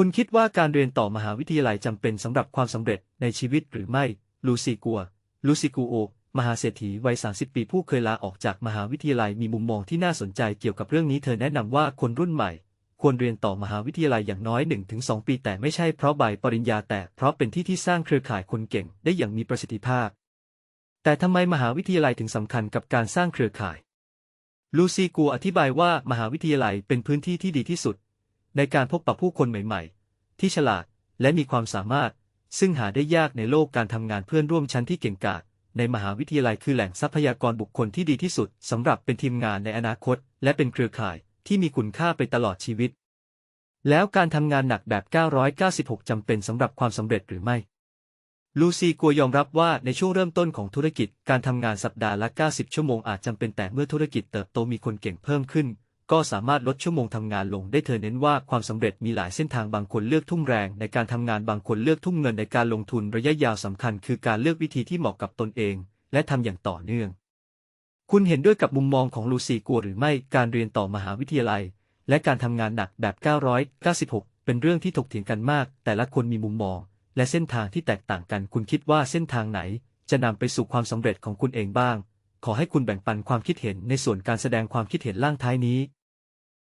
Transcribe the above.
คุณคิดว่าการเรียนต่อมหาวิทยาลัยจำเป็นสำหรับความสำเร็จในชีวิตหรือไม่ ลูซีกัว ลูซิกูโอ มหาเศรษฐีวัย 30 ปีผู้เคยลาออกจากมหาวิทยาลัยมีมุมมองที่น่าสนใจเกี่ยวกับเรื่องนี้เธอแนะนำว่าคนรุ่นใหม่ ควรเรียนต่อมหาวิทยาลัยอย่างน้อย 1-2 ปี แต่ไม่ใช่เพราะใบปริญญาแต่เพราะเป็นที่ที่สร้างเครือข่ายคนเก่งได้อย่างมีประสิทธิภาพ แต่ทำไมมหาวิทยาลัยถึงสำคัญกับการสร้างเครือข่าย ลูซีกัวอธิบายว่ามหาวิทยาลัยเป็นพื้นที่ที่ดีที่สุด ในการพบปะผู้คนใหม่ๆ ที่ฉลาดและมีความสามารถ ซึ่งหาได้ยากในโลกการทำงานเพื่อนร่วมชั้นที่เก่งกาจในมหาวิทยาลัยคือแหล่งทรัพยากรบุคคลที่ดีที่สุดสำหรับเป็นทีมงานในอนาคต และเป็นเครือข่ายที่มีคุณค่าไปตลอดชีวิต แล้วการทำงานหนักแบบ 996 จำเป็นสำหรับความสำเร็จหรือไม่ ลูซีกัวยอมรับว่าในช่วงเริ่มต้นของธุรกิจการทำงานสัปดาห์ละ 90 ชั่วโมงอาจจำเป็นแต่เมื่อธุรกิจเติบโตมีคนเก่งเพิ่มขึ้น ก็สามารถลดชั่วโมงทำงานลงได้เธอเน้นว่าความสำเร็จมีหลายเส้นทางบางคนเลือกทุ่มแรงในการทำงานบางคนเลือกทุ่มเงินในการลงทุนระยะยาวสำคัญคือการเลือกวิธีที่เหมาะกับตนเอง และทำอย่างต่อเนื่อง คุณเห็นด้วยกับมุมมองของลูซี่กัวหรือไม่การเรียนต่อมหาวิทยาลัย และการทำงานหนักแบบ 996 เป็นเรื่องที่ถกเถียงกันมาก แต่ละคนมีมุมมอง และเส้นทางที่แตกต่างกัน คุณคิดว่าเส้นทางไหน จะนำไปสู่ความสำเร็จของคุณเองบ้าง ขอให้คุณแบ่งปันความคิดเห็นในส่วนการแสดงความคิดเห็นล่างท้ายนี้